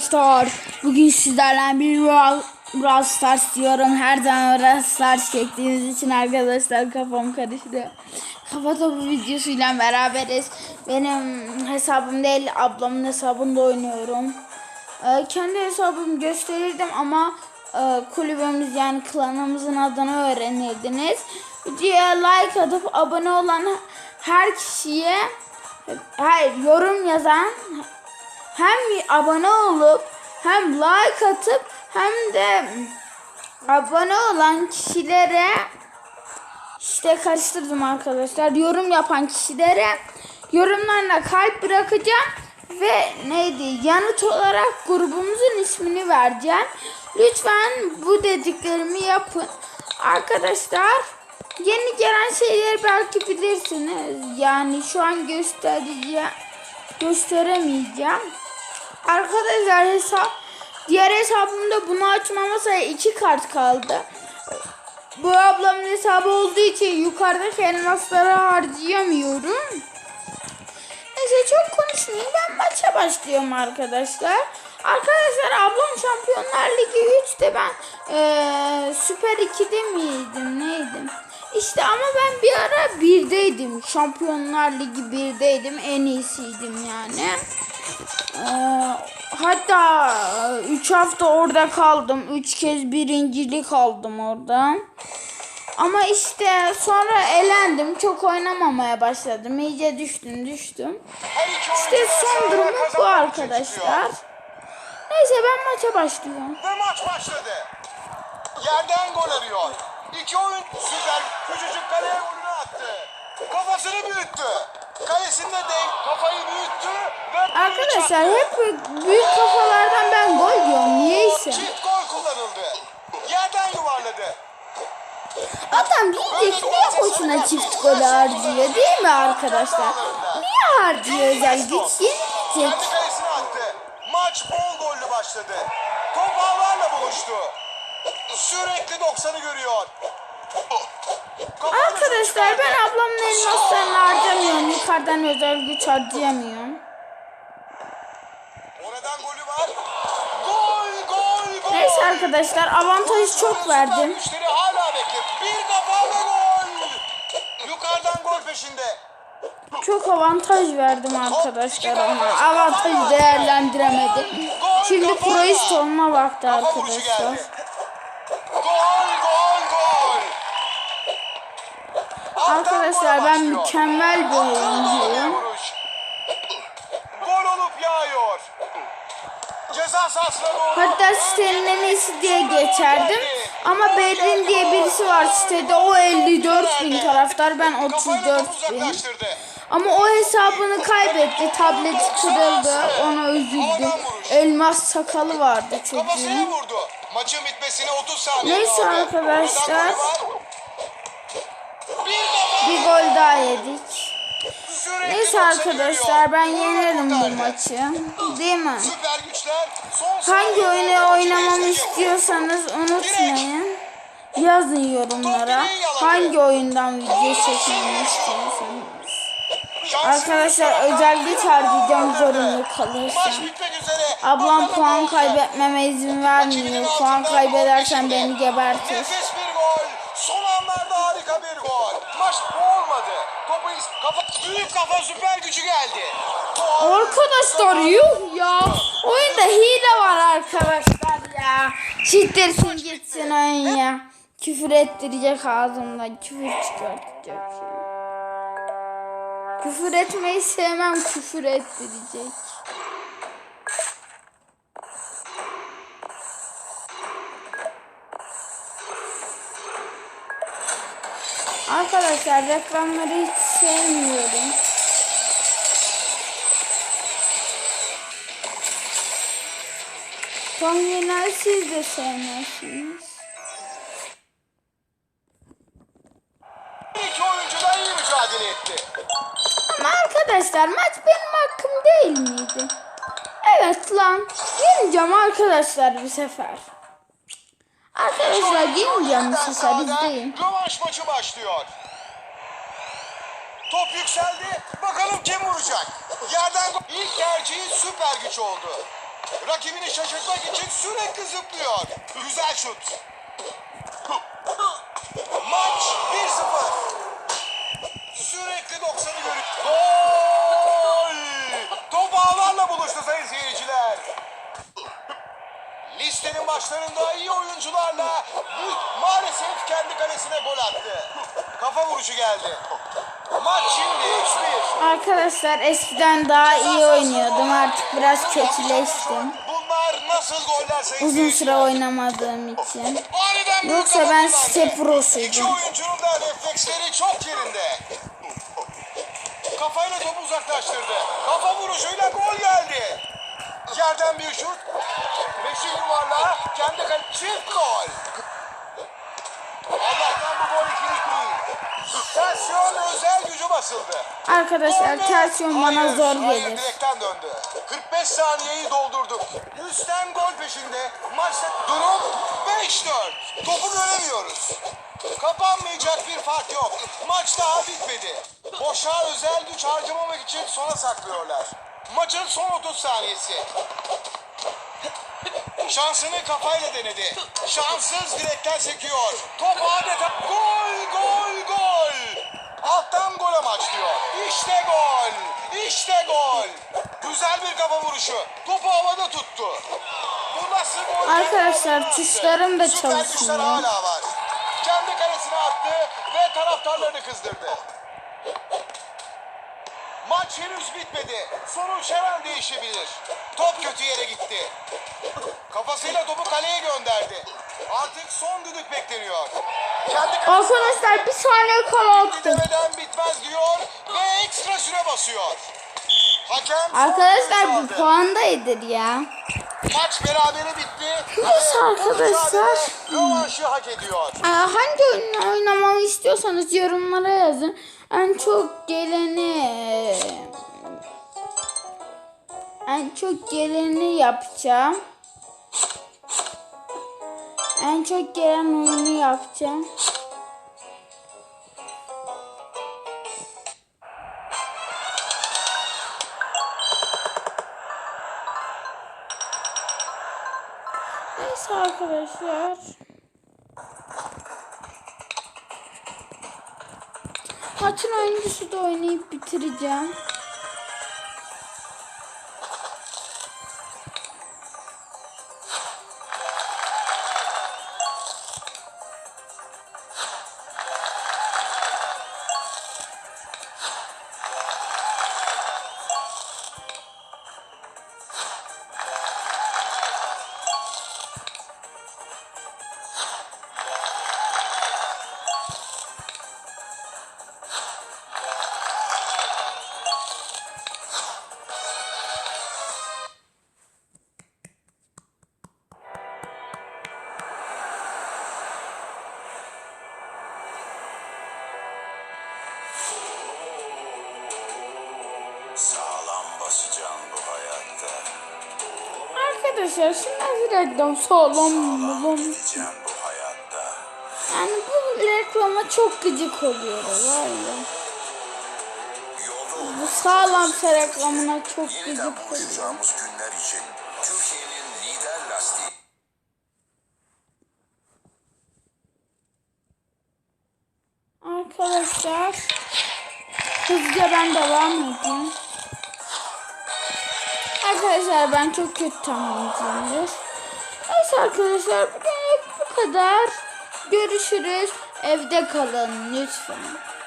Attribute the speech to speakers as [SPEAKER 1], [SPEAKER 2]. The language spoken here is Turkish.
[SPEAKER 1] Star. Bugün sizlerle bir Brawl, Stars diyorum. Her zaman Brawl Stars çektiğiniz için arkadaşlar kafam karıştı. Kafa topu videosuyla beraberiz. Benim hesabım değil ablamın hesabında oynuyorum. Ee, kendi hesabımı gösterirdim ama e, kulübümüz yani klanımızın adını öğrenirdiniz. Videoya like atıp abone olan her kişiye hayır yorum yazan hem abone olup hem like atıp hem de abone olan kişilere işte karıştırdım arkadaşlar. Yorum yapan kişilere yorumlarına kalp bırakacağım ve neydi yanıt olarak grubumuzun ismini vereceğim. Lütfen bu dediklerimi yapın. Arkadaşlar yeni gelen şeyleri belki bilirsiniz. Yani şu an göstereceğim gösteremeyeceğim. Arkadaşlar hesap diğer hesabımda bunu açmama sayı iki kart kaldı. Bu ablamın hesabı olduğu için yukarıdaki elmasları harcayamıyorum. Neyse çok konuşmayayım ben maça başlıyorum arkadaşlar. Arkadaşlar ablam Şampiyonlar Ligi 3'te ben eee, Süper 2'de miydim neydim? İşte ama ben bir ara 1'deydim. Şampiyonlar Ligi 1'deydim. En iyisiydim yani. Hatta 3 hafta orada kaldım. 3 kez birincilik aldım orada. Ama işte sonra elendim. Çok oynamamaya başladım. İyice düştüm düştüm. İşte son durumu bu arkadaşlar. Neyse ben maça başlıyorum.
[SPEAKER 2] Ve maç başladı. Yerden gol arıyor. İki oyun süper küçücük kaleye golünü attı. Kafasını büyüttü. Kalesinde değil kafayı büyüttü
[SPEAKER 1] Arkadaşlar hep büyük kafalardan ben gol yiyorum. Niyeyse.
[SPEAKER 2] çift gol kullanıldı. Yerden yuvarladı.
[SPEAKER 1] Adam diyecek niye boşuna çift gol harcıyor değil mi arkadaşlar? Niye harcıyor özel güç? Yenilecek.
[SPEAKER 2] Kendi kalesine attı. Maç bol gollü başladı. Top ağlarla buluştu. Sürekli 90'ı görüyor.
[SPEAKER 1] Arkadaşlar ben ablamın elmaslarını harcamıyorum. Yukarıdan özel güç harcayamıyorum.
[SPEAKER 2] Oradan golü var. Gol gol gol.
[SPEAKER 1] Neyse arkadaşlar avantajı çok verdim.
[SPEAKER 2] Müşteri hala. Bir kafa ve gol. Yukarıdan gol peşinde.
[SPEAKER 1] Çok avantaj verdim arkadaşlar ama avantajı değerlendiremedim. Şimdi proist olma vakti arkadaşlar.
[SPEAKER 2] geldi. Gol gol gol. Alttan
[SPEAKER 1] Arkadaşlar ben mükemmel bir oyuncuyum.
[SPEAKER 2] Gol olup yağıyor. Ceza sahasına doğru.
[SPEAKER 1] Hatta sitenin en iyisi diye geçerdim. Ama Berlin diye birisi var sitede. O 54 bin taraftar. Ben
[SPEAKER 2] Kafayla topu
[SPEAKER 1] 34 bin. Ama o hesabını kaybetti. Tableti kırıldı. Ona üzüldüm. Elmas sakalı vardı çocuğun.
[SPEAKER 2] Maçın bitmesine 30 saniye
[SPEAKER 1] Neyse arkadaşlar.
[SPEAKER 2] Bir
[SPEAKER 1] gol daha yedik. Neyse
[SPEAKER 2] 90'ı
[SPEAKER 1] arkadaşlar ben yenerim bu maçı. Değil mi? Hangi oyunu oynamamı istiyorsanız unutmayın. Yazın yorumlara. Hangi oyundan video çekmemi istiyorsanız. Arkadaşlar özel harcayacağım
[SPEAKER 2] Maç
[SPEAKER 1] zorunlu
[SPEAKER 2] üzere.
[SPEAKER 1] Ablam puan kaybetmeme izin vermiyor. Puan kaybedersen beni gebertir.
[SPEAKER 2] Nefis bir gol. Son anlarda harika bir gol. Maç bu olmadı. Topu is- kafa büyük kafa süper gücü geldi.
[SPEAKER 1] Arkadaşlar yuh ya. Oyunda hile var arkadaşlar ya. Siktirsin gitsin oyun ya. Küfür ettirecek ağzımdan. Küfür çıkartacak. Küfür etmeyi sevmem. Küfür ettirecek. Arkadaşlar reklamları hiç sevmiyorum. Tonginler siz de sevmezsiniz.
[SPEAKER 2] İki oyuncu da iyi mücadele etti.
[SPEAKER 1] Ama arkadaşlar maç benim hakkım değil miydi? Evet lan. Yeneceğim arkadaşlar bir sefer. Arkadaşlar yeneceğim bir sefer izleyin.
[SPEAKER 2] Maçı başlıyor. Top yükseldi. Bakalım kim vuracak. Yerden. İlk tercihi süper güç oldu. Rakibini şaşırtmak için sürekli zıplıyor. Güzel şut. Maç 1-0. Sürekli 90'ı görüp gol! Top ağlarla buluştu sayın seyirciler. Listenin başlarında iyi oyuncularla maalesef kendi kalesine gol attı. Kafa vuruşu geldi. Maç şimdi 3-1.
[SPEAKER 1] Arkadaşlar eskiden daha iyi oynuyordum. Artık biraz kötüleştim. Uzun süre oynamadığım için. Yoksa ben
[SPEAKER 2] kullandı.
[SPEAKER 1] site
[SPEAKER 2] İki
[SPEAKER 1] prosuydum.
[SPEAKER 2] oyuncunun da refleksleri çok yerinde. Kafayla topu uzaklaştırdı. Kafa vuruşuyla gol geldi. Yerden bir şut. Meşin yuvarlağı kendi kale çift gol. Allah'tan bu gol ikilik değil. Tersiyon özel gücü basıldı.
[SPEAKER 1] Arkadaşlar tersiyon bana
[SPEAKER 2] Hayır,
[SPEAKER 1] zor
[SPEAKER 2] Hayır
[SPEAKER 1] gelir.
[SPEAKER 2] direkten döndü. 45 saniyeyi doldurduk. Üstten gol peşinde. Maçta durum 5-4. Topu göremiyoruz. Kapanmayacak bir fark yok. Maç daha bitmedi. Boşa özel güç harcamamak için sona saklıyorlar. Maçın son 30 saniyesi. Şansını kafayla denedi. Şanssız direkten sekiyor. Top adeta gol gol gol. Alttan gol amaçlıyor. İşte gol. İşte gol. Güzel bir kafa vuruşu. Topu havada tuttu. Bu nasıl gol?
[SPEAKER 1] Arkadaşlar, tuşlarım da
[SPEAKER 2] Süper güçler
[SPEAKER 1] çalışmıyor.
[SPEAKER 2] hala var. Kendi kalesine attı ve taraftarlarını kızdırdı. Maç henüz bitmedi. Sonuç her an değişebilir. Top kötü yere gitti. Kafasıyla topu kaleye gönderdi. Artık son düdük bekleniyor. Kendi
[SPEAKER 1] Arkadaşlar bir saniye kala attım.
[SPEAKER 2] demeden bitmez diyor ve ekstra süre basıyor. Hakem
[SPEAKER 1] Arkadaşlar bu puandaydır ya.
[SPEAKER 2] Maç berabere bitti.
[SPEAKER 1] Neyse arkadaşlar.
[SPEAKER 2] Rövanşı hak ediyor.
[SPEAKER 1] Aa, hangi oyunu oynamamı istiyorsanız yorumlara yazın. En çok geleni en çok geleni yapacağım. En çok gelen oyunu yapacağım. Neyse arkadaşlar. Maçın oyuncusu da oynayıp bitireceğim. Arkadaşlar şimdi reklam sağlam mı lan?
[SPEAKER 3] Gideceksin bu hayatta.
[SPEAKER 1] Yani bu reklama çok gıcık oluyoruz.
[SPEAKER 3] Yolda
[SPEAKER 1] Bu sağlamsa reklamına çok gıcık oluyor.
[SPEAKER 3] buluşacağımız günler için Türkiye'nin lider lastiği
[SPEAKER 1] Arkadaşlar hızlıca ben devam edeyim. Arkadaşlar ben çok kötü tamamlayacağımdır. Neyse arkadaşlar bugünlük bu kadar. Görüşürüz. Evde kalın lütfen.